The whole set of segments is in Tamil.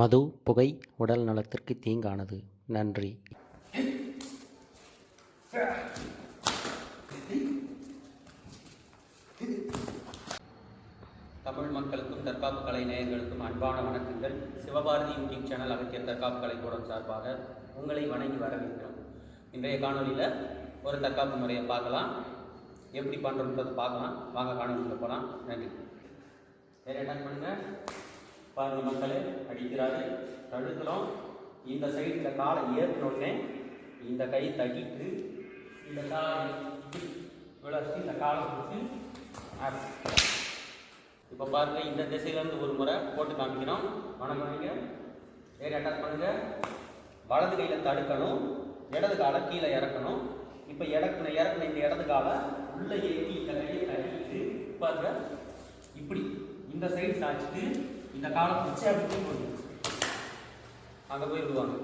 மது புகை உடல் நலத்திற்கு தீங்கானது. நன்றி. தமிழ் மக்களுக்கும் தற்காப்பு கலை நேயர்களுக்கும் அன்பான வணக்கங்கள். சிவபாரதி யூடியூப் சேனல் அகத்தியர் தற்காப்பு கலை கூடம் சார்பாக உங்களை வணங்கி வரவேற்கிறோம். இன்றைய காணொளியில் ஒரு தற்காப்பு முறையை பார்க்கலாம். எப்படி பண்ணுறோன்றதை பார்க்கலாம். வாங்க காணொலியில் போகலாம் நன்றி. வேறு அட்டாக் பண்ணுங்கள் பாருங்க மக்களே அடிக்கிறாரு. தடுக்கிறோம் இந்த சைடில் காலை ஏற்றின இந்த கை தட்டிட்டு இந்த காலை இப்படி விளச்சி இந்த காலை பிடிச்சி இப்போ பாருங்க இந்த திசையிலேருந்து ஒரு முறை போட்டு காமிக்கிறோம். வணக்கம் பண்ணுங்க வேறு அட்டாக் பண்ணுங்க. வலது கையில் தடுக்கணும். இடது காலை கீழே இறக்கணும். இப்போ இறக்குன இறக்குன இந்த இடது காலை உள்ளே ஏற்றி இந்த கையை தட்டிட்டு பாருங்க. இப்படி இந்த சைடு சாய்ச்சிட்டு இந்த காலம் பிடிச்சி அப்படி போய் அங்கே போய் விடுவாங்க.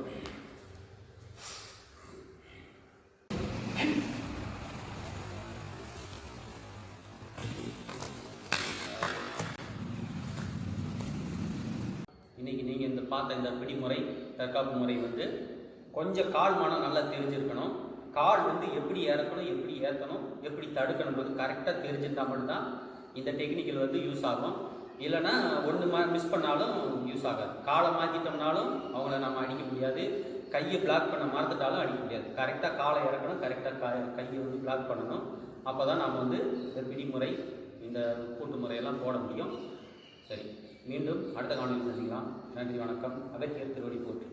இன்னைக்கு நீங்கள் இந்த பார்த்த இந்த பிடிமுறை தற்காப்பு முறை வந்து கொஞ்சம் கால் மனம் நல்லா தெரிஞ்சிருக்கணும். கால் வந்து எப்படி இறக்கணும் எப்படி ஏற்றணும் எப்படி தடுக்கணுன்றது கரெக்டாக தெரிஞ்சிருந்தா மட்டும்தான் இந்த டெக்னிக்கல் வந்து யூஸ் ஆகும். இல்லைன்னா ஒன்று மா மிஸ் பண்ணாலும் யூஸ் ஆகாது. காலை மாற்றிட்டோம்னாலும் அவங்கள நம்ம அடிக்க முடியாது. கையை பிளாக் பண்ண மறந்துட்டாலும் அடிக்க முடியாது. கரெக்டாக காலை இறக்கணும் கரெக்டாக கா கையை வந்து பிளாக் பண்ணணும். அப்போ தான் நம்ம வந்து இந்த பிடிமுறை இந்த கூட்டு முறையெல்லாம் போட முடியும். சரி மீண்டும் அடுத்த காலையில் சந்திக்கலாம். நன்றி வணக்கம். அகத்தியர் திருவடி போற்று.